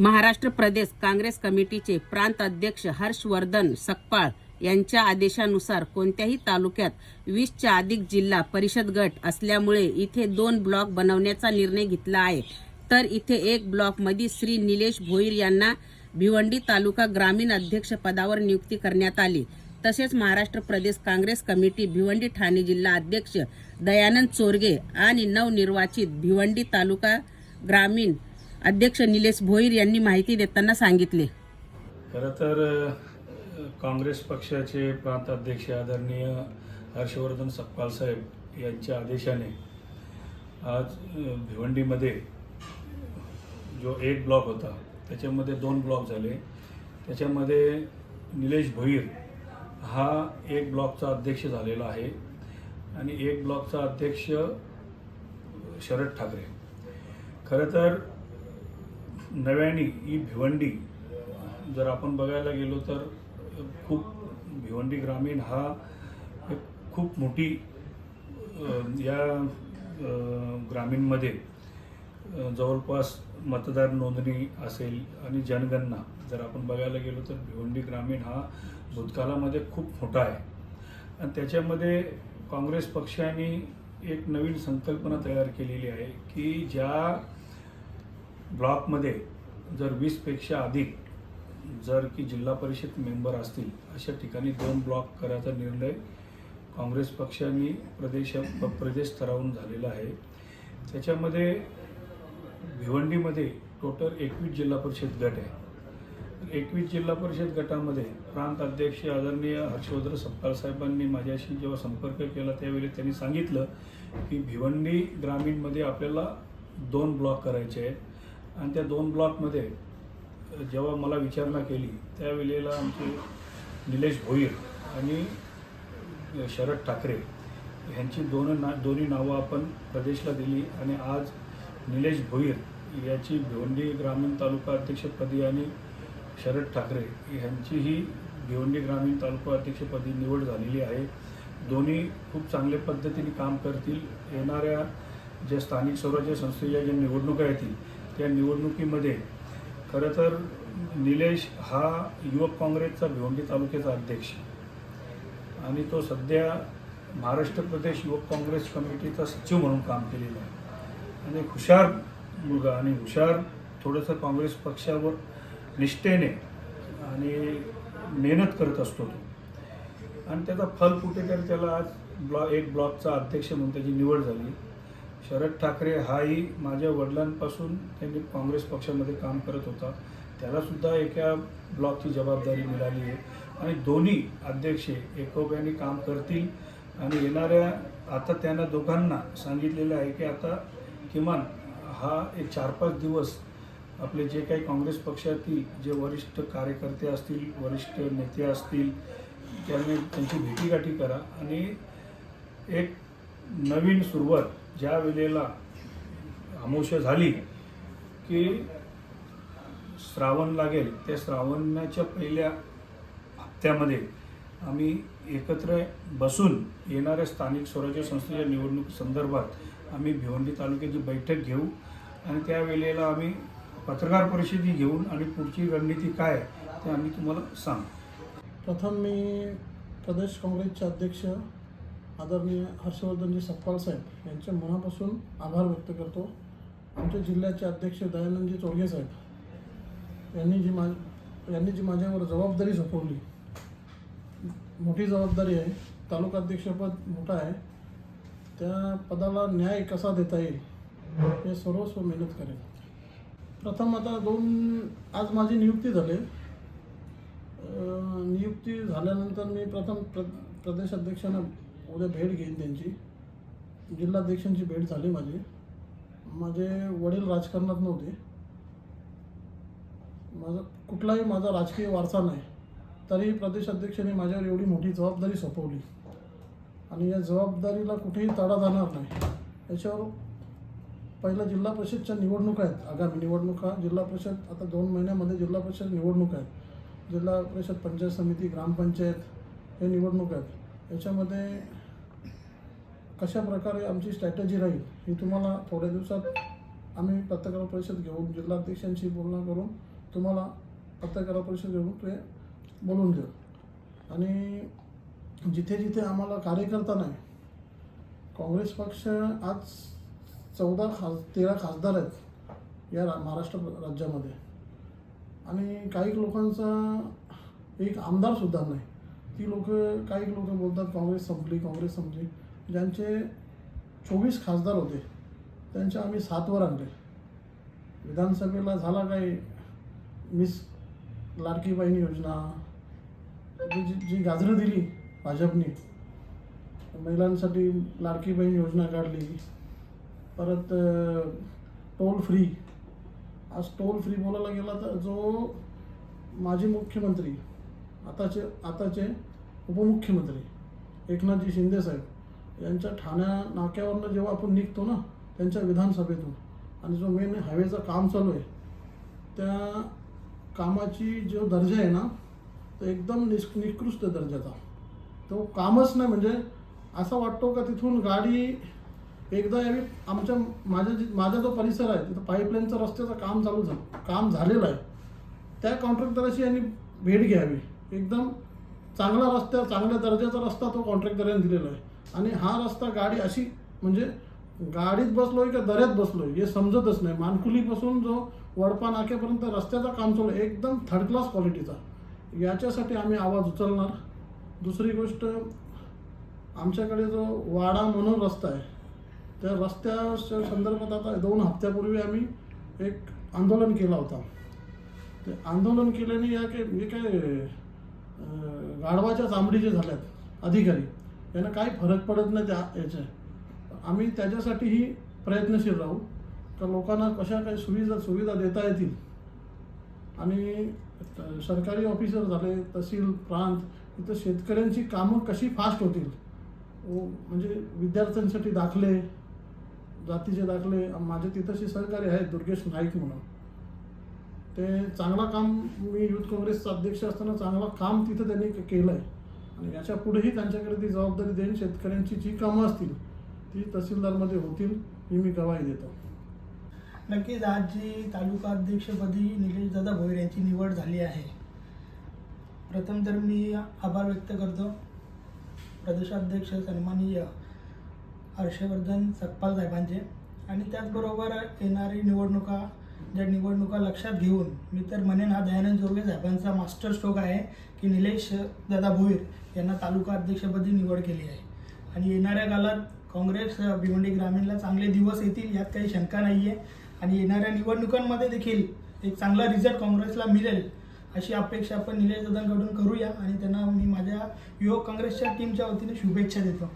महाराष्ट्र प्रदेश काँग्रेस कमिटीचे प्रांत अध्यक्ष हर्षवर्धन सकपाळ यांच्या आदेशानुसार कोणत्याही तालुक्यात वीसच्या अधिक जिल्हा परिषद गट असल्यामुळे इथे दोन ब्लॉक बनवण्याचा निर्णय घेतला आहे. तर इथे एक ब्लॉकमध्ये श्री निलेश भोईर यांना भिवंडी तालुका ग्रामीण अध्यक्ष पदावर नियुक्ती करण्यात आली. तसेच महाराष्ट्र प्रदेश काँग्रेस कमिटी भिवंडी ठाणे जिल्हा अध्यक्ष दयानंद चोरगे आणि नवनिर्वाचित भिवंडी तालुका ग्रामीण अध्यक्ष निलेश भोईर यांनी माहिती देताना सांगितले. खरं तर काँग्रेस पक्षाचे प्रांत अध्यक्ष आदरणीय हर्षवर्धन सकपाल साहेब यांच्या आदेशाने आज भिवंडीमध्ये जो एक ब्लॉक होता त्याच्यामध्ये दोन ब्लॉक झाले. त्याच्यामध्ये निलेश भोईर हा एक ब्लॉकचा अध्यक्ष झालेला आहे आणि एक ब्लॉकचा अध्यक्ष शरद ठाकरे. खरं तर नव्याने ही भिवंडी जर आपण बघायला गेलो तर खूप भिवंडी ग्रामीण हा खूप मोठी या ग्रामीणमध्ये जवळपास मतदार नोंदणी असेल आणि जनगणना जर आपण बघायला गेलो तर भिवंडी ग्रामीण हा भूतकालामध्ये खूप मोठा आहे. आणि त्याच्यामध्ये काँग्रेस पक्षाने एक नवीन संकल्पना तयार केलेली आहे की ज्या ब्लॉकमध्ये जर वीसपेक्षा अधिक जर की जिल्हा परिषद मेंबर असतील अशा ठिकाणी दोन ब्लॉक करायचा निर्णय काँग्रेस पक्षाने प्रदेश प्रदेश स्तरावरून झालेला आहे. त्याच्यामध्ये भिवंडीमध्ये टोटल एकवीस जिल्हा परिषद गट आहे. एकवीस जिल्हा परिषद गटामध्ये प्रांत अध्यक्ष आदरणीय हर्षवर्धन सपकाळ साहेबांनी माझ्याशी जेव्हा संपर्क केला त्यावेळी त्यांनी सांगितलं की भिवंडी ग्रामीणमध्ये आपल्याला दोन ब्लॉक करायचे आहेत. आणि त्या दोन ब्लॉकमध्ये जेव्हा मला विचारणा केली त्यावेळेला आमचे निलेश भोईर आणि शरद ठाकरे ह्यांची दोन ना दोन्ही नावं आपण प्रदेशला दिली आणि आज निलेश भोईर याची भिवंडी ग्रामीण तालुका अध्यक्षपदी आणि शरद ठाकरे ह्यांचीही भिवंडी ग्रामीण तालुका अध्यक्षपदी निवड झालेली आहे. दोन्ही खूप चांगल्या पद्धतीने काम करतील. येणाऱ्या ज्या स्थानिक स्वराज्य संस्थेच्या ज्या निवडणुका येतील त्या निवडणुकीमध्ये खरं तर निलेश हा युवक काँग्रेसचा भिवंडी तालुक्याचा अध्यक्ष. आणि तो सध्या महाराष्ट्र प्रदेश युवक काँग्रेस कमिटीचा सचिव म्हणून काम केलेलं आहे. आणि एक हुशार मुलगा आणि हुशार थोडंसं काँग्रेस पक्षावर निष्ठेने आणि मेहनत करत असतो तो. आणि त्याचा फल कुठेतरी त्याला आज ब्लॉ एक ब्लॉकचा अध्यक्ष म्हणून त्याची निवड झाली. शरद ठाकरे हाही माझ्या वडिलांपासून त्यांनी काँग्रेस पक्षामध्ये काम करत होता. त्यालासुद्धा एका ब्लॉकची जबाबदारी मिळाली आहे. आणि दोन्ही अध्यक्ष एकोप्याने काम करतील. आणि येणाऱ्या आता त्यांना दोघांना सांगितलेलं आहे की आता किमान हा एक चार पाच दिवस आपले जे काही काँग्रेस पक्षातील जे वरिष्ठ कार्यकर्ते असतील वरिष्ठ नेते असतील त्यांनी त्यांची भेटीगाठी करा. आणि एक नवीन सुरुवात ज्या वेळेला अमावस्या झाली की श्रावण लागेल त्या श्रावणाच्या पहिल्या हप्त्यामध्ये आम्ही एकत्र बसून येणाऱ्या स्थानिक स्वराज्य संस्थेच्या निवडणूक संदर्भात आम्ही भिवंडी तालुक्याची बैठक घेऊ आणि त्यावेळेला आम्ही पत्रकार परिषदी घेऊन आणि पुढची रणनीती काय ते आम्ही तुम्हाला सांगू. प्रथम मी प्रदेश काँग्रेसचे अध्यक्ष आदरणीय हर्षवर्धनजी सपकाळ साहेब यांचे मनापासून आभार व्यक्त करतो. आमच्या जिल्ह्याचे अध्यक्ष दयानंदजी चोरगे साहेब यांनी जी मा यांनी जी माझ्यावर जबाबदारी सोपवली मोठी जबाबदारी आहे तालुका अध्यक्षपद मोठं आहे त्या पदाला न्याय कसा देता येईल हे सर्वस्व मेहनत करेल. प्रथम आता दोन आज माझी नियुक्ती झाली. नियुक्ती झाल्यानंतर मी प्रथम प्र प्रदेश अध्यक्षांना उद्या भेट घेईन त्यांची. जिल्हाध्यक्षांची भेट झाली माझी. माझे वडील राजकारणात नव्हते. माझा कुठलाही माझा राजकीय वारसा नाही. तरी प्रदेशाध्यक्षांनी माझ्यावर एवढी मोठी जबाबदारी सोपवली. आणि या जबाबदारीला कुठेही तडा जाणार नाही. याच्यावर पहिला जिल्हा परिषदच्या निवडणुका आहेत. आगामी निवडणुका जिल्हा परिषद आता दोन महिन्यामध्ये जिल्हा परिषद निवडणूक आहेत जिल्हा परिषद पंचायत समिती ग्रामपंचायत हे निवडणूक आहेत. याच्यामध्ये कशा प्रकारे आमची स्ट्रॅटजी राहील ही तुम्हाला थोड्या दिवसात आम्ही पत्रकार परिषद घेऊन जिल्हाध्यक्षांशी बोलणं करून तुम्हाला पत्रकार परिषद घेऊन ते बोलून देऊ. आणि जिथे जिथे आम्हाला कार्यकर्ता नाही काँग्रेस पक्ष आज चौदा खास तेरा खासदार आहेत या रा महाराष्ट्र राज्यामध्ये. आणि काही लोकांचा एक आमदारसुद्धा नाही. ती लोक काही लोक बोलतात काँग्रेस संपली काँग्रेस संपली. ज्यांचे चोवीस खासदार होते त्यांचे आम्ही सातवर आणले. विधानसभेला झाला काही मिस लाडकी योजना जी जी- गाजरं दिली भाजपने महिलांसाठी लाडकी बहीण योजना काढली. परत टोल फ्री. आज टोल फ्री बोलायला गेला तर जो माजी मुख्यमंत्री आताचे आताचे उपमुख्यमंत्री एकनाथजी शिंदे साहेब यांच्या ठाण्या नाक्यावरनं जेव्हा आपण निघतो ना त्यांच्या विधानसभेतून आणि जो मेन हायवेचं काम चालू आहे त्या कामाची जो दर्जा आहे ना तो एकदम निस् निकृष्ट दर्जाचा. तो कामच नाही म्हणजे असा वाटतो का तिथून गाडी एकदा यावी आमच्या माझ्या जी माझा जो परिसर आहे तिथं पाईपलाईनचं रस्त्याचं काम चालू झालं काम झालेलं आहे. त्या कॉन्ट्रॅक्टराशी यांनी भेट घ्यावी. एकदम चांगला रस्त्या चांगल्या दर्जाचा रस्ता तो कॉन्ट्रॅक्टरांनी दिलेला आहे. आणि हा रस्ता गाडी अशी म्हणजे गाडीत बसलोय का दऱ्यात बसलोय हे समजतच नाही. मानकुलीपासून जो वडपा नाक्यापर्यंत रस्त्याचा काम चालू आहे एकदम थर्ड क्लास क्वालिटीचा याच्यासाठी आम्ही आवाज उचलणार. दुसरी गोष्ट आमच्याकडे जो वाडा म्हणून रस्ता आहे त्या रस्त्याच्या संदर्भात आता दोन हप्त्यापूर्वी आम्ही एक आंदोलन केला होता. ते आंदोलन केल्याने या काय हे काय अं, गाढवाच्या चामडीचे झाल्यात अधिकारी यांना काही फरक पडत नाही त्या याचे. आम्ही त्याच्यासाठीही प्रयत्नशील राहू. का लोकांना कशा काही सुविधा सुविधा देता येतील? आणि सरकारी ऑफिसर झाले तहसील प्रांत इथं शेतकऱ्यांची कामं कशी फास्ट होतील? व म्हणजे विद्यार्थ्यांसाठी दाखले जातीचे दाखले माझे तिथंशी सहकारी आहेत दुर्गेश नाईक म्हणून. ते चांगला काम मी युथ काँग्रेसचा अध्यक्ष असताना चांगला काम तिथं त्यांनी केलं आहे आणि याच्या पुढेही त्यांच्याकडे ती जबाबदारी देईन शेतकऱ्यांची जी कामं असतील ती तहसीलदारमध्ये होतील ही मी गवाही देतो. नक्कीच आज जी तालुका अध्यक्षपदी निलेश दादा भोईर यांची निवड झाली आहे प्रथम तर मी आभार व्यक्त करतो. प्रदेशाध्यक्ष सन्माननीय हर्षवर्धन सकपाल साहेबांचे. आणि त्याचबरोबर येणारी निवडणुका ज्या निवडणुका लक्षात घेऊन मी तर म्हणेन हा दयानंद जोगे साहेबांचा मास्टर स्ट्रोक आहे की निलेश दादा भोईर यांना तालुका अध्यक्षपदी निवड केली आहे. आणि येणाऱ्या काळात काँग्रेस भिवंडी ग्रामीणला चांगले दिवस येतील यात काही शंका नाही आहे आणि येणाऱ्या निवडणुकांमध्ये देखील एक चांगला रिझल्ट काँग्रेसला मिळेल अशी अपेक्षा आपण निलेश दादांकडून करूया आणि त्यांना मी माझ्या युवक काँग्रेसच्या टीमच्या वतीने शुभेच्छा देतो.